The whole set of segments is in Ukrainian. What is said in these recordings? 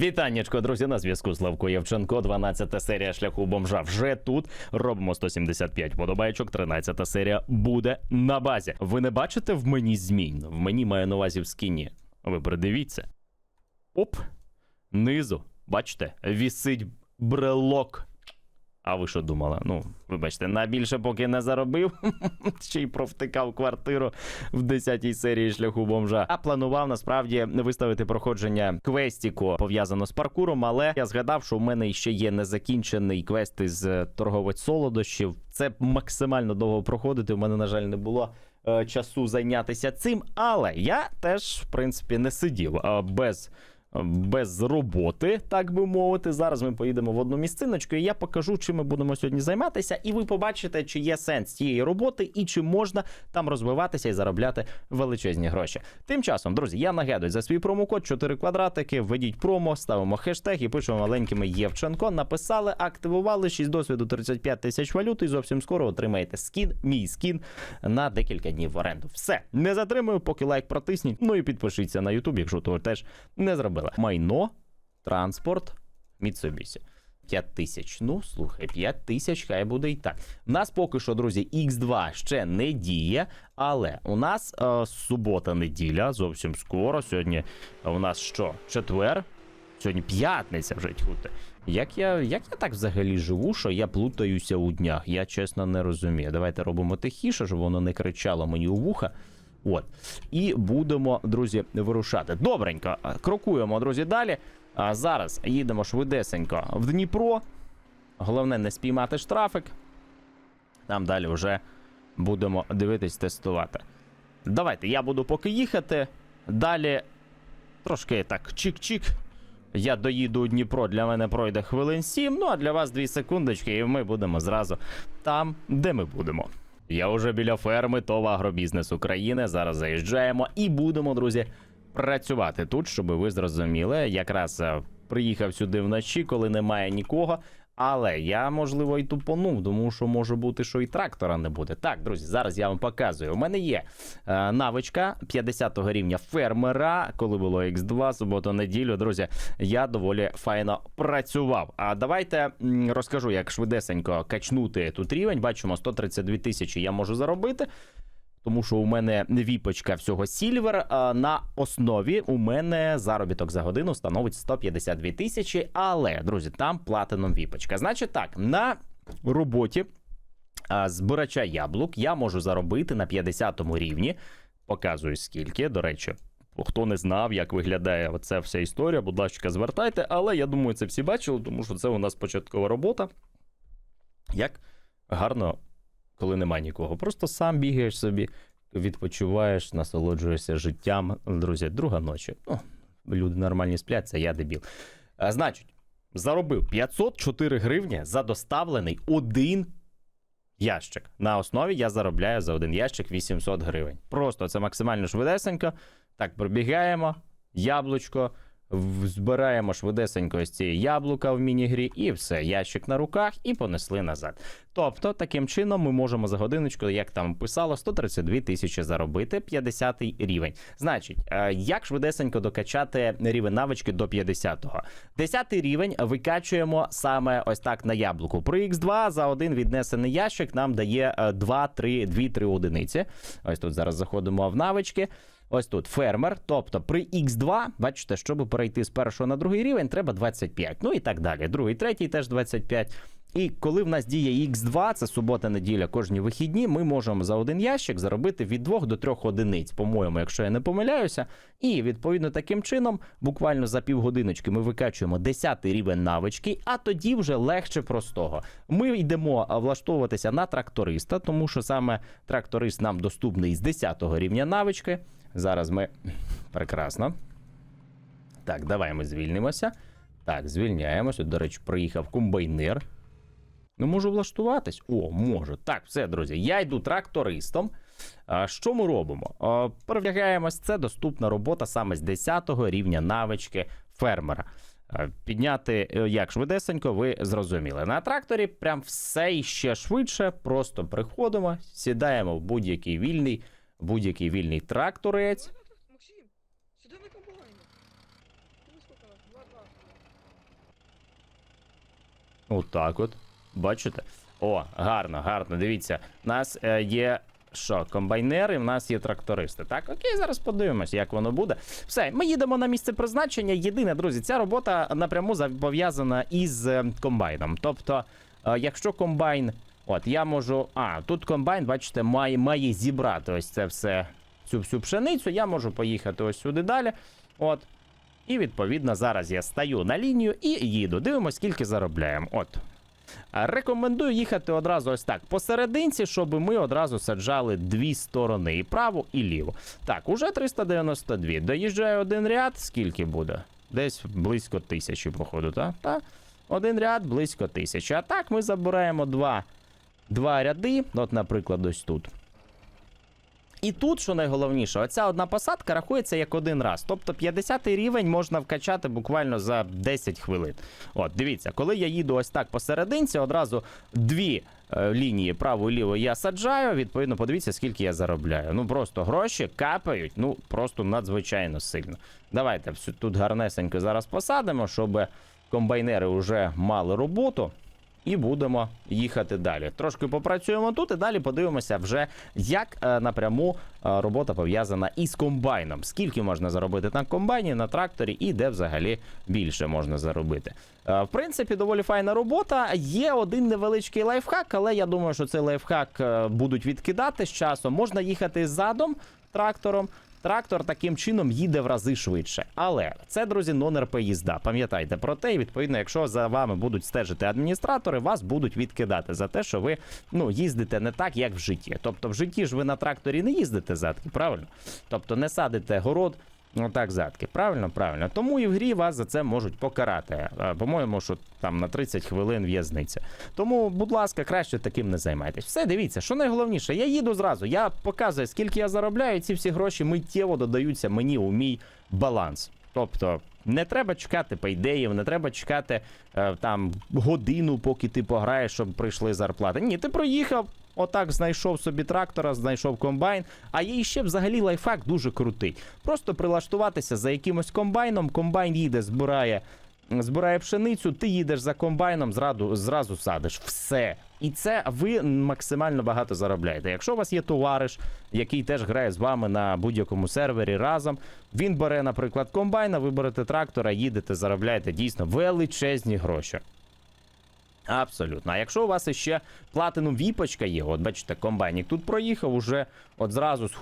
Вітаннячко, друзі, на зв'язку Славко Євченко. 12 серія шляху бомжа вже тут. Робимо 175 подобайчок. 13 серія буде на базі. Ви не бачите в мені змін? В мені має на увазі в скіні. Ви придивіться. Оп. Низу. Бачите, вісить брелок. А ви що думали? Ну, вибачте, на більше поки не заробив, ще й провтикав квартиру в 10-й серії шляху бомжа. А планував насправді виставити проходження квестіку пов'язано з паркуром, але я згадав, що у мене ще є незакінчений квест із е, торговець солодощів. Це максимально довго проходити. У мене, на жаль, не було е, часу зайнятися цим. Але я теж, в принципі, не сидів без без роботи, так би мовити. Зараз ми поїдемо в одну місциночку, і я покажу, чим ми будемо сьогодні займатися, і ви побачите, чи є сенс цієї роботи і чи можна там розвиватися і заробляти величезні гроші. Тим часом, друзі, я нагадую за свій промокод 4 квадратики. Введіть промо, ставимо хештег і пишемо маленькими Євченко. Написали, активували 6 досвіду 35 тисяч валют, і зовсім скоро отримаєте скін, мій скін на декілька днів в оренду. Все не затримую, поки лайк протисніть. Ну і підпишіться на YouTube, якщо того теж не зробили. Майно, транспорт, Mitsubishi. 5 тисяч. Ну, слухай, 5 тисяч, хай буде і так. У нас поки що, друзі, X2 ще не діє, але у нас е, субота-неділя, зовсім скоро. Сьогодні у нас що? Четвер? Сьогодні п'ятниця вже тьхути. Як я, як я так взагалі живу, що я плутаюся у днях? Я чесно не розумію. Давайте робимо тихіше, щоб воно не кричало мені у вуха. От. І будемо, друзі, вирушати. Добренько, крокуємо, друзі, далі. А зараз їдемо швидесенько в Дніпро. Головне не спіймати штрафик. Там далі вже будемо дивитись, тестувати. Давайте, я буду поки їхати. Далі трошки так чик-чик. Я доїду у Дніпро, для мене пройде хвилин 7, ну а для вас 2 секундочки, і ми будемо зразу там, де ми будемо. Я вже біля ферми ТОВ Агробізнес України. Зараз заїжджаємо і будемо, друзі, працювати тут, щоб ви зрозуміли. Якраз е, приїхав сюди вночі, коли немає нікого. Але я, можливо, і тупонув, тому що може бути, що і трактора не буде. Так, друзі, зараз я вам показую. У мене є е, навичка 50-го рівня фермера, коли було X2, суботу, неділю. Друзі, я доволі файно працював. А давайте розкажу, як швидесенько качнути тут рівень. Бачимо, 132 тисячі я можу заробити. Тому що у мене віпочка всього Сільвер. На основі у мене заробіток за годину становить 152 тисячі. Але, друзі, там платином віпочка. Значить так, на роботі збирача яблук я можу заробити на 50-му рівні. Показую скільки, до речі. Хто не знав, як виглядає оця вся історія, будь ласка, звертайте. Але я думаю, це всі бачили, тому що це у нас початкова робота. Як гарно коли нема нікого. Просто сам бігаєш собі, відпочиваєш, насолоджуєшся життям. Друзі, друга ночі. Ну, люди нормальні сплять, це я дебіл. А, значить, заробив 504 гривні за доставлений один ящик. На основі я заробляю за один ящик 800 гривень. Просто це максимально швидесенько. Так, пробігаємо, яблучко. Збираємо швидесенько ось ці яблука в міні-грі, і все, ящик на руках, і понесли назад. Тобто, таким чином ми можемо за годиночку, як там писало, 132 тисячі заробити, 50 рівень. Значить, е, як швидесенько докачати рівень навички до 50-го? 10 рівень викачуємо саме ось так на яблуку. При X2 за один віднесений ящик нам дає 2-3 2-3 одиниці. Ось тут зараз заходимо в навички. Ось тут фермер. Тобто при X2, бачите, щоб перейти з першого на другий рівень, треба 25. Ну і так далі. Другий, третій теж 25. І коли в нас діє X2, це субота, неділя, кожні вихідні, ми можемо за один ящик заробити від 2 до 3 одиниць, по-моєму, якщо я не помиляюся. І відповідно таким чином, буквально за півгодиночки, ми викачуємо 10 рівень навички, а тоді вже легше простого. Ми йдемо влаштовуватися на тракториста, тому що саме тракторист нам доступний з 10 рівня навички. Зараз ми прекрасно. Так, давай ми звільнимося. Так, звільняємося. До речі, приїхав комбайнер. Ну, можу влаштуватись. О, можу. Так, все, друзі. Я йду трактористом. А, що ми робимо? А, перевдягаємось. Це доступна робота саме з 10 го рівня навички фермера. Підняти е, як швидесенько, ви зрозуміли. На тракторі прям все іще швидше. Просто приходимо, сідаємо в будь-який вільний, будь-який вільний тракторець. Максим, нас? Два трактора. Отак от. Бачите? О, гарно, гарно. Дивіться, у нас е, є. Що, комбайнери, в нас є трактористи. Так, окей, зараз подивимось, як воно буде. Все, ми їдемо на місце призначення. Єдине, друзі, ця робота напряму за- пов'язана із е, комбайном. Тобто, е, якщо комбайн, от я можу. А, тут комбайн, бачите, має, має зібрати ось це все, цю всю пшеницю. Я можу поїхати ось сюди далі. От. І відповідно зараз я стаю на лінію і їду. Дивимось, скільки заробляємо. От. Рекомендую їхати одразу ось так посерединці, щоб ми одразу саджали дві сторони, і праву, і ліву. Так, уже 392. Доїжджає один ряд, скільки буде? Десь близько тисячі, походу, так? Так. Один ряд близько тисячі. А так ми забираємо два, два ряди. От, наприклад, ось тут. І тут, що найголовніше, оця одна посадка рахується як один раз. Тобто 50 рівень можна вкачати буквально за 10 хвилин. От, дивіться, коли я їду ось так посерединці, одразу дві е, лінії право і ліво я саджаю. Відповідно, подивіться, скільки я заробляю. Ну просто гроші капають, ну просто надзвичайно сильно. Давайте тут гарнесенько зараз посадимо, щоб комбайнери вже мали роботу. І будемо їхати далі. Трошки попрацюємо тут і далі подивимося вже, як е, напряму е, робота пов'язана із комбайном. Скільки можна заробити на комбайні, на тракторі і де взагалі більше можна заробити. Е, в принципі, доволі файна робота. Є один невеличкий лайфхак, але я думаю, що цей лайфхак будуть відкидати з часом. Можна їхати задом трактором. Трактор таким чином їде в рази швидше. Але це, друзі, нон-РП їзда. Пам'ятайте про те, і відповідно, якщо за вами будуть стежити адміністратори, вас будуть відкидати за те, що ви ну, їздите не так, як в житті. Тобто, в житті ж ви на тракторі не їздите задки, правильно? Тобто не садите город. Ну так, задки, правильно, правильно. Тому і в грі вас за це можуть покарати. Е, По-моєму, що там на 30 хвилин в'язниця. Тому, будь ласка, краще таким не займайтесь. Все, дивіться, що найголовніше, я їду зразу. Я показую, скільки я заробляю, і ці всі гроші миттєво додаються мені у мій баланс. Тобто. Не треба чекати пейдеїв, не треба чекати е, там годину, поки ти пограєш, щоб прийшли зарплати. Ні, ти проїхав, отак знайшов собі трактора, знайшов комбайн. А є ще взагалі лайфхак дуже крутий. Просто прилаштуватися за якимось комбайном. Комбайн їде, збирає, збирає пшеницю, ти їдеш за комбайном, зразу, зразу садиш. Все. І це ви максимально багато заробляєте. Якщо у вас є товариш, який теж грає з вами на будь-якому сервері разом, він бере, наприклад, комбайна, ви берете трактора, їдете, заробляєте дійсно величезні гроші. Абсолютно. А якщо у вас іще платинум віпочка є, от бачите, комбайнік тут проїхав, уже от зразу з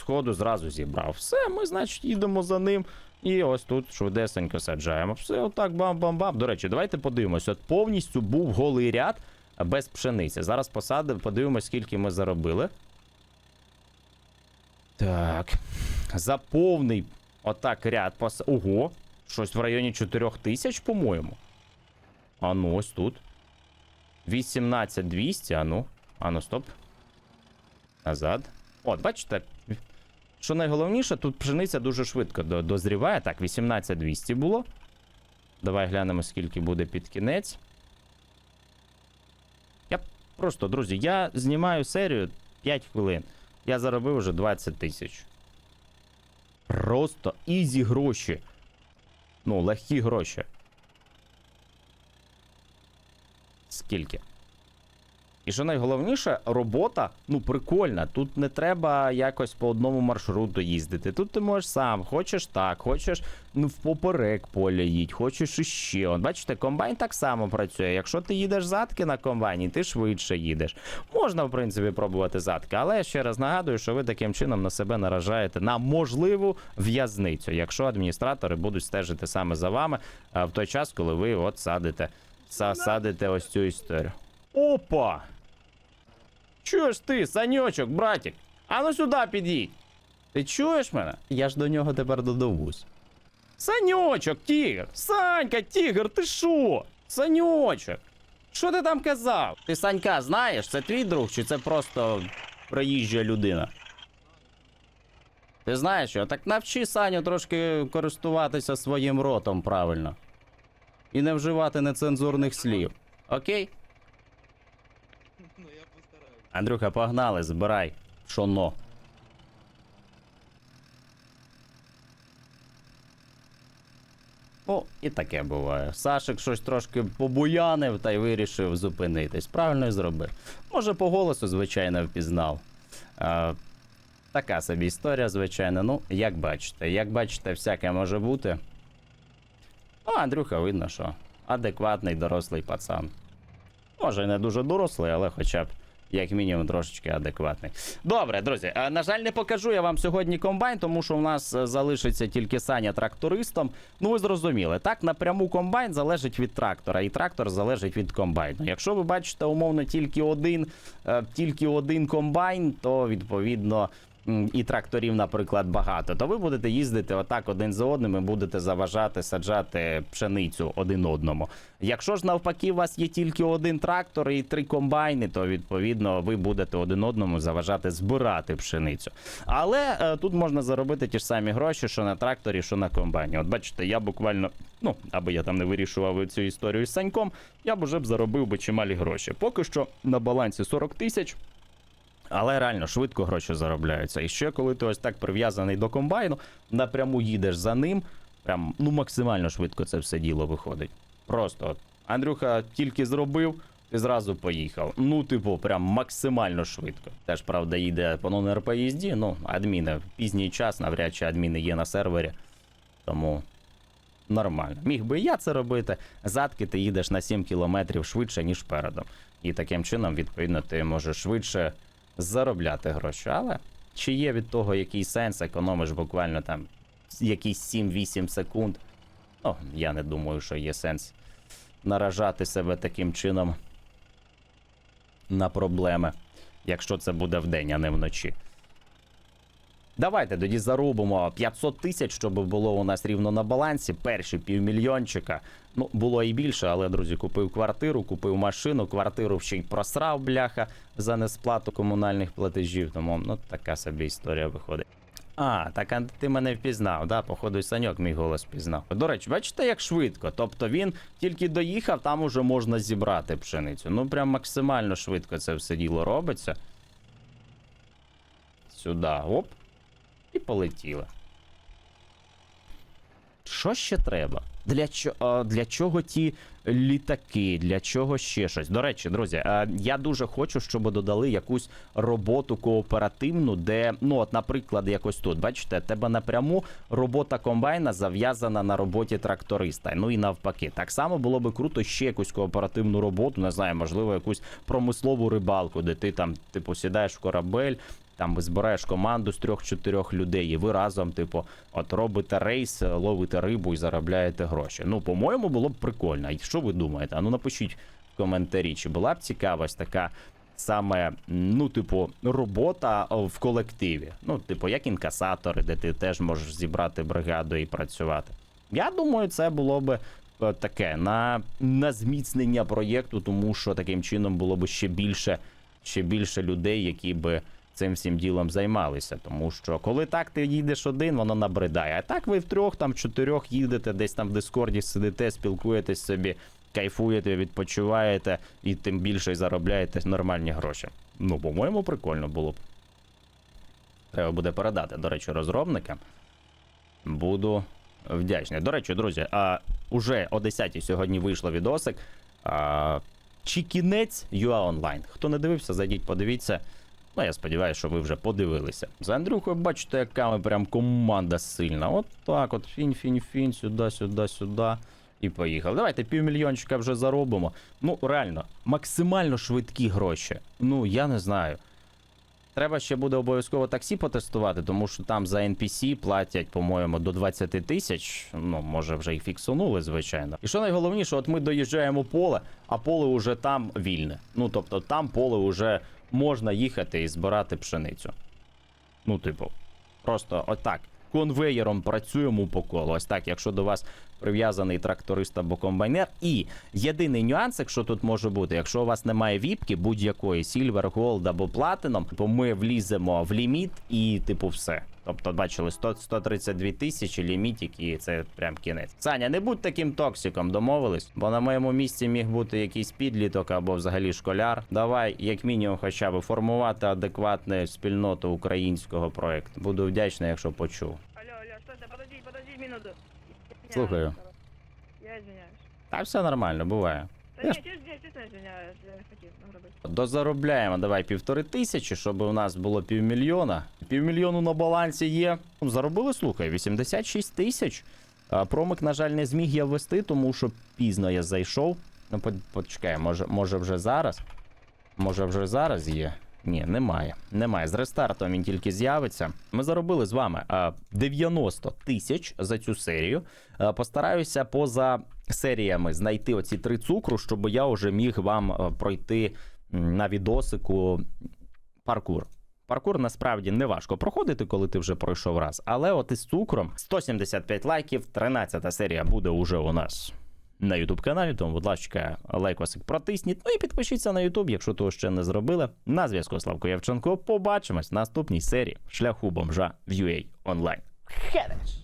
ходу, зразу зібрав. Все, ми, значить, їдемо за ним. І ось тут швидесенько саджаємо. Все, отак бам-бам-бам. До речі, давайте подивимось. От повністю був голий ряд без пшениці. Зараз посадимо, подивимось, скільки ми заробили. Так. За повний отак ряд пос... Ого, щось в районі 4 тисяч, по-моєму. А ну, ось тут. 18200, а ну. А ну, стоп. Назад. От, бачите. Що найголовніше, тут пшениця дуже швидко дозріває. Так, 18200 було. Давай глянемо, скільки буде під кінець. Я просто, друзі, я знімаю серію 5 хвилин. Я заробив вже 20 тисяч. Просто ізі гроші. Ну, легкі гроші. Скільки? І що найголовніше, робота ну прикольна. Тут не треба якось по одному маршруту їздити. Тут ти можеш сам, хочеш так, хочеш ну впоперек поля їдь, хочеш іще. От бачите, комбайн так само працює. Якщо ти їдеш задки на комбайні, ти швидше їдеш. Можна, в принципі, пробувати задки, але я ще раз нагадую, що ви таким чином на себе наражаєте на можливу в'язницю, якщо адміністратори будуть стежити саме за вами в той час, коли ви от садите, са- садите ось цю історію. Опа! Чуєш ти, саньочок, братик? А ну сюди підійдь. Ти чуєш мене? Я ж до нього тепер додовусь. Саньочок, тігр! Санька, тігр, ти що? Саньочок! Що ти там казав? Ти Санька знаєш, це твій друг чи це просто проїжджа людина? Ти знаєш його? Так навчи Саню трошки користуватися своїм ротом правильно. І не вживати нецензурних слів. Окей? Ну я постараюсь. Андрюха, погнали, збирай. Шоно. Ну, і таке буває. Сашик щось трошки побуянив та й вирішив зупинитись. Правильно й зробив. Може, по голосу, звичайно, впізнав. А, така собі історія, звичайно. Ну, як бачите, як бачите, всяке може бути. Ну, Андрюха видно, що адекватний дорослий пацан. Може, не дуже дорослий, але хоча б. Як мінімум трошечки адекватний. Добре, друзі. е, На жаль, не покажу я вам сьогодні комбайн, тому що у нас е, залишиться тільки Саня трактористом. Ну, ви зрозуміли, так напряму комбайн залежить від трактора, і трактор залежить від комбайну. Якщо ви бачите умовно тільки один, е, тільки один комбайн, то відповідно. І тракторів, наприклад, багато, то ви будете їздити отак один за одним і будете заважати саджати пшеницю один одному. Якщо ж навпаки, у вас є тільки один трактор і три комбайни, то відповідно ви будете один одному заважати збирати пшеницю. Але е, тут можна заробити ті ж самі гроші, що на тракторі, що на комбайні. От бачите, я буквально, ну аби я там не вирішував цю історію з саньком, я б уже б заробив би чималі гроші. Поки що на балансі 40 тисяч. Але реально швидко гроші заробляються. І ще коли ти ось так прив'язаний до комбайну, напряму їдеш за ним, прям ну максимально швидко це все діло виходить. Просто Андрюха тільки зробив, ти зразу поїхав. Ну, типу, прям максимально швидко. Теж правда їде по нон-РП-їзді, ну, адміни в пізній час, навряд чи адміни є на сервері. Тому нормально. Міг би я це робити. Задки ти їдеш на 7 кілометрів швидше, ніж передом. І таким чином, відповідно, ти можеш швидше заробляти гроші. Але чи є від того якийсь сенс, економиш буквально там якісь 7-8 секунд. Ну, я не думаю, що є сенс наражати себе таким чином на проблеми, якщо це буде вдень, а не вночі. Давайте тоді заробимо 500 тисяч, щоб було у нас рівно на балансі. Перші півмільйончика. Ну, було і більше, але, друзі, купив квартиру, купив машину, квартиру ще й просрав, бляха, за несплату комунальних платежів. Тому ну, така собі історія виходить. А, так а ти мене впізнав, да? Походу, Саньок мій голос впізнав. До речі, бачите, як швидко. Тобто він тільки доїхав, там уже можна зібрати пшеницю. Ну, прям максимально швидко це все діло робиться. Сюди, оп. І полетіли. Що ще треба? Для, чо, для чого ті літаки? Для чого ще щось? До речі, друзі, я дуже хочу, щоб додали якусь роботу кооперативну, де, ну, от, наприклад, якось тут, бачите, тебе напряму робота комбайна зав'язана на роботі тракториста. Ну і навпаки. Так само було би круто ще якусь кооперативну роботу, не знаю, можливо, якусь промислову рибалку, де ти там, типу, сідаєш в корабель. Там ви збираєш команду з трьох-чотирьох людей, і ви разом, типу, от робите рейс, ловите рибу і заробляєте гроші. Ну, по-моєму, було б прикольно. І що ви думаєте? А ну напишіть в коментарі, чи була б цікавість така саме, ну, типу, робота в колективі. Ну, типу, як інкасатори, де ти теж можеш зібрати бригаду і працювати. Я думаю, це було би е, таке на, на зміцнення проєкту, тому що таким чином було б ще більше, ще більше людей, які би цим всім ділом займалися. Тому що коли так ти їдеш один, воно набридає. А так ви втрьох, там чотирьох їдете, десь там в Дискорді сидите, спілкуєтесь собі, кайфуєте, відпочиваєте і тим більше заробляєте нормальні гроші. Ну, по-моєму, прикольно було б. Треба буде передати, до речі, розробникам. Буду вдячний. До речі, друзі, а уже о 10 сьогодні вийшло відосик. А, чи кінець UA Online? Хто не дивився, зайдіть, подивіться. Ну, я сподіваюся, що ви вже подивилися. За Андрюхою бачите, яка ми прям команда сильна. От так, от фінь, фінь, фінь, сюди, сюди, сюди. І поїхали. Давайте півмільйончика вже заробимо. Ну, реально, максимально швидкі гроші. Ну, я не знаю. Треба ще буде обов'язково таксі потестувати, тому що там за NPC платять, по-моєму, до 20 тисяч. Ну, може, вже і фіксунули, звичайно. І що найголовніше, от ми доїжджаємо поле, а поле уже там вільне. Ну, тобто, там поле вже можна їхати і збирати пшеницю. Ну, типу, просто отак. Конвеєром працюємо по колу. Ось так, якщо до вас прив'язаний тракторист або комбайнер. І єдиний нюанс, якщо тут може бути, якщо у вас немає віпки будь-якої Silver, Gold або Platinum, то ми вліземо в ліміт і, типу, все. Тобто, бачили, 100, 132 тисячі лімітик, і це прям кінець. Саня, не будь таким токсиком, домовились, бо на моєму місці міг бути якийсь підліток або взагалі школяр. Давай, як мінімум, хоча б формувати адекватну спільноту українського проекту. Буду вдячний, якщо почув. Алло, алло, стойте, подождите, подождите минуту. Слухаю. Я извиняюсь. Та все нормально, буває. Да ні, я не хотел награбить. Дозаробляємо давай півтори тисячі, щоб у нас було півмільйона. Півмільйону на балансі є. Ну, Заробили, слухай, 86 тисяч. А, Промик, на жаль, не зміг я ввести, тому що пізно я зайшов. Ну, почекай, може, може вже зараз. Може вже зараз є. Ні, немає. Немає. З рестартом він тільки з'явиться. Ми заробили з вами 90 тисяч за цю серію. Постараюся поза серіями знайти оці три цукру, щоб я вже міг вам пройти на відосику паркур. Паркур насправді не важко проходити, коли ти вже пройшов раз. Але от із цукром 175 лайків, 13 серія буде уже у нас на YouTube каналі. Тому, будь ласка, лайкосик протисніть. Ну і підпишіться на YouTube, якщо того ще не зробили. На зв'язку Славко Явченко. Побачимось в наступній серії шляху бомжа в UA онлайн. Хедеш!